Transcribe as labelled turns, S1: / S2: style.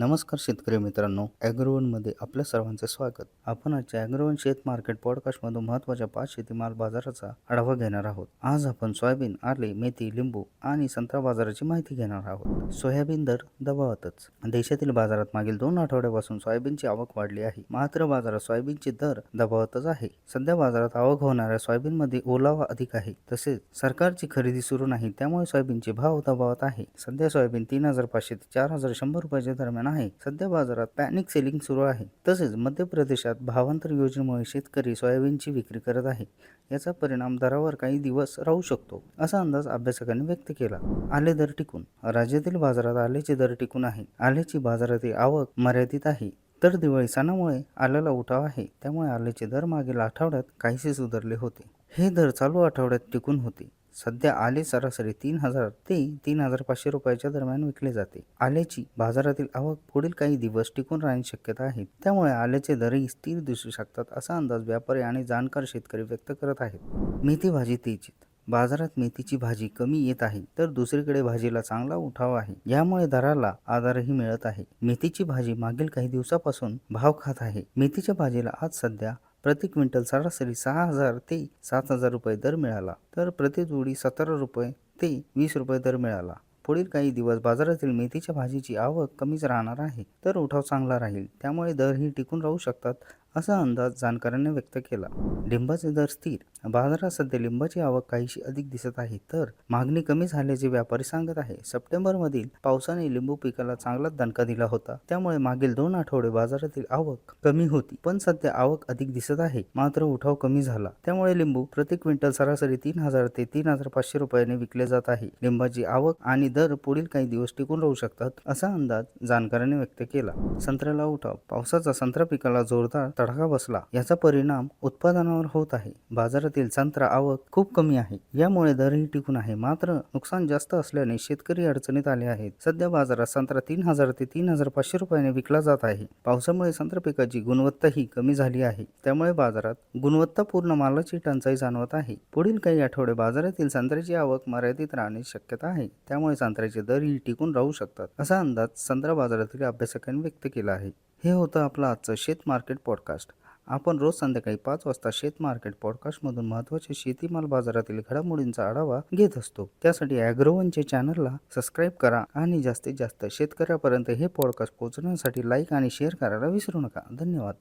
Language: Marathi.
S1: नमस्कार शेतकरी मित्रांनो ॲग्रोवनमध्ये आपल्या सर्वांचे स्वागत. आपण आजच्या ॲग्रोवन शेत मार्केट पॉडकास्टमधून महत्त्वाच्या पाच शेतीमाल बाजाराचा आढावा घेणार आहोत. आज आपण सोयाबीन आले मेथी लिंबू आणि संत्रा बाजाराची माहिती घेणार आहोत. सोयाबीन दर दबावातच. देशातील बाजारात मागील दोन आठवड्यापासून सोयाबीनची आवक वाढली आहे. मात्र बाजारात सोयाबीनचे दर दबावातच आहे. सध्या बाजारात आवक होणाऱ्या सोयाबीनमध्ये ओलावा अधिक आहे. तसेच सरकारची खरेदी सुरू नाही त्यामुळे सोयाबीनचे भाव दबावात आहे. सध्या सोयाबीन तीन हजार पाचशे ते चार हजार शंभर रुपयाच्या दरम्यान आहे. सध्या बाजारात पॅनिक सेलिंग सुरू आहे. तसेच मध्य प्रदेशात भावांतर योजनेमुळे शेतकरी सोयाबीनची विक्री करत आहे. याचा परिणाम दरावर काही दिवस राहू शकतो असा अंदाज अभ्यासकांनी व्यक्त केला. आले दर टिकून. राज्यातील बाजारात आल्याचे दर टिकून आहे. आल्याची बाजारातील आवक मर्यादित आहे. तर दिवाळी सणामुळे आल्याला उठाव आहे. त्यामुळे आल्याचे दर मागील आठवड्यात काहीसे सुधारले होते. हे दर चालू आठवड्यात टिकून होते. सध्या आले सरासरी तीन हजार ते तीन हजार पाचशे रुपयाच्या दरम्यान विकले जाते. आल्याची बाजारातील आवक पुढील काही दिवस टिकून राहण्याची शक्यता आहे. त्यामुळे आल्याचे दरही स्थिर दिसू शकतात असा अंदाज व्यापारी आणि जाणकार शेतकरी व्यक्त करत आहेत. मेथी भाजी तेजीत. बाजारात मेथीची भाजी कमी येत आहे तर दुसरीकडे भाजीला चांगला उठाव आहे. यामुळे दराला आधारही मिळत आहे. मेथीची भाजी मागील काही दिवसापासून भाव खात आहे. मेथीच्या भाजीला आज सध्या प्रति क्विंटल सरासरी सहा हजार ते सात हजार रुपये दर मिळाला. तर प्रति जोडी सतरा रुपये ते वीस रुपये दर मिळाला. पुढील काही दिवस बाजारातील मेथीच्या भाजीची आवक कमीच राहणार आहे. तर उठाव चांगला राहील. त्यामुळे दरही टिकून राहू शकतात. असा अंदाज जाणकारांनी व्यक्त केला. लिंबाचे दर स्थिर. बाजारात सध्या लिंबाची आवक काहीशी अधिक दिसत आहे तर मागणी कमी झाल्याचे व्यापारी सांगत आहे. सप्टेंबरमधील पावसाने लिंबू पिकाला चांगलाच दणका दिला होता. त्यामुळे मागील दोन आठवडे बाजारातील आवक कमी होती. पण सध्या आवक अधिक दिसत आहे. मात्र उठाव कमी झाला. त्यामुळे लिंबू प्रति क्विंटल सरासरी तीन हजार ते तीन हजार पाचशे रुपयाने विकले जात आहे. लिंबाची आवक आणि दर पुढील काही दिवस टिकून राहू शकतात असा अंदाज जाणकारांनी व्यक्त केला. संत्र्याला उठाव. पावसाचा संत्रा पिकाला जोरदार तडाखा बसला. याचा परिणाम उत्पादनावर होत आहे. बाजारातील संत्रा आवक खूप कमी आहे. यामुळे दरही टिकून आहे. मात्र नुकसान जास्त असल्याने शेतकरी अडचणीत आले आहेत. सध्या बाजारात संत्रा तीन हजार ते तीन हजार पाचशे रुपयाने विकला जात आहे. पावसामुळे संत्रा पिकाची गुणवत्ताही कमी झाली आहे. त्यामुळे बाजारात गुणवत्तापूर्ण मालाची टंचाई जाणवत आहे. पुढील काही आठवडे बाजारातील संत्र्याची आवक मर्यादित राहण्याची शक्यता आहे. त्यामुळे संत्र्याचे दरही टिकून राहू शकतात असा अंदाज संत्रा बाजारातील अभ्यासकांनी व्यक्त केला आहे. हे होतं आपलं आजचं शेत मार्केट पॉडकास्ट. आपण रोज संध्याकाळी पाच वाजता शेत मार्केट पॉडकास्टमधून महत्त्वाच्या शेतीमाल बाजारातील घडामोडींचा आढावा घेत असतो. त्यासाठी ॲग्रोवनचे चॅनलला सबस्क्राईब करा आणि जास्तीत जास्त शेतकऱ्यापर्यंत हे पॉडकास्ट पोहोचण्यासाठी लाईक आणि शेअर करायला विसरू नका. धन्यवाद.